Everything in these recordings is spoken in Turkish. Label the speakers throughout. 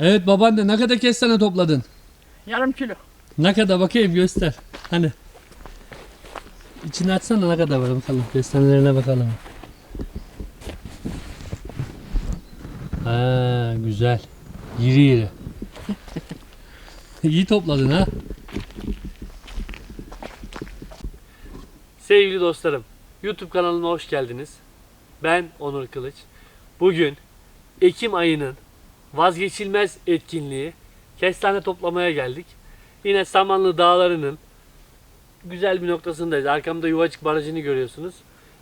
Speaker 1: Evet babaanne ne kadar kestane topladın?
Speaker 2: Yarım kilo.
Speaker 1: Ne kadar bakayım göster. Hani. İçini açsana ne kadar var bakalım. Kestanelerine bakalım. Ha güzel. Yiri yiri. İyi topladın ha. Sevgili dostlarım, YouTube kanalıma hoş geldiniz. Ben Onur Kılıç. Bugün Ekim ayının vazgeçilmez etkinliği kestane toplamaya geldik. Yine Samanlı Dağları'nın güzel bir noktasındayız. Arkamda Yuvacık Barajı'nı görüyorsunuz.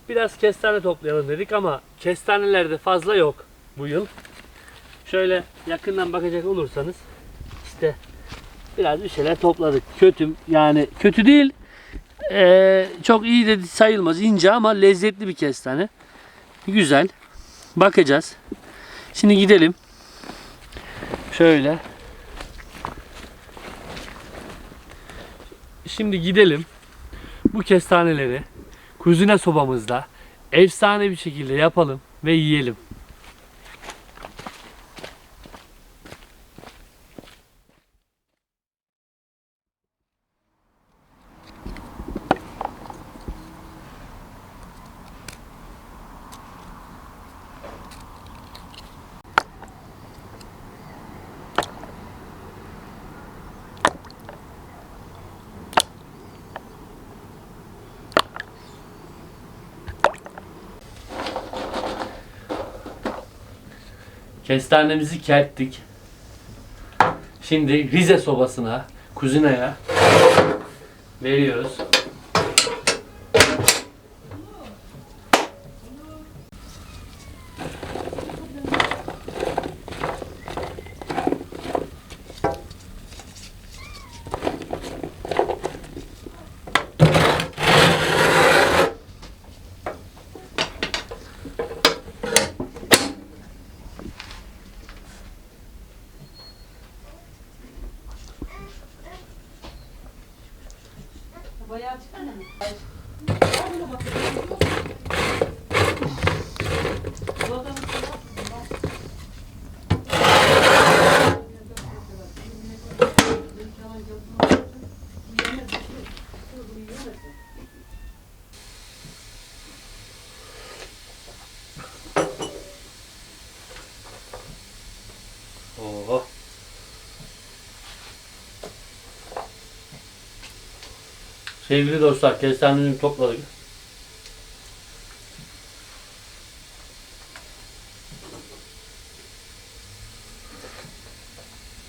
Speaker 1: Biraz kestane toplayalım dedik ama kestaneler de fazla yok bu yıl. Şöyle yakından bakacak olursanız işte biraz bir şeyler topladık. Kötü yani kötü değil. Ee, çok iyi de sayılmaz. ince ama lezzetli bir kestane. Güzel. Bakacağız. Şimdi gidelim. Şöyle. Şimdi gidelim. Bu kestaneleri kuzine sobamızda efsane bir şekilde yapalım ve yiyelim. Kestanemizi kerttik. Şimdi Rize sobasına, kuzinaya veriyoruz.
Speaker 3: Bayağı çıkar mı?
Speaker 1: Oo. Sevgili dostlar, kestanemizi topladık.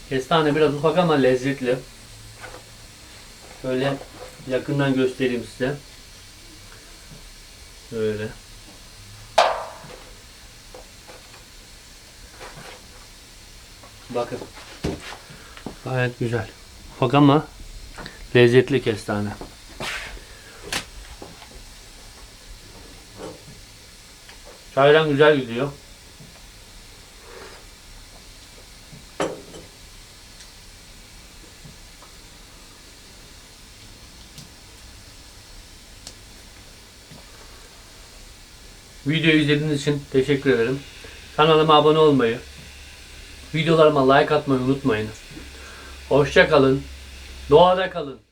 Speaker 1: Kestane biraz ufak ama lezzetli. Şöyle yakından göstereyim size. Böyle. Bakın. Gayet güzel. Ufak ama lezzetli kestane. Çaydan güzel gidiyor. Videoyu izlediğiniz için teşekkür ederim. Kanalıma abone olmayı, videolarıma like atmayı unutmayın. Hoşça kalın. Doğada kalın.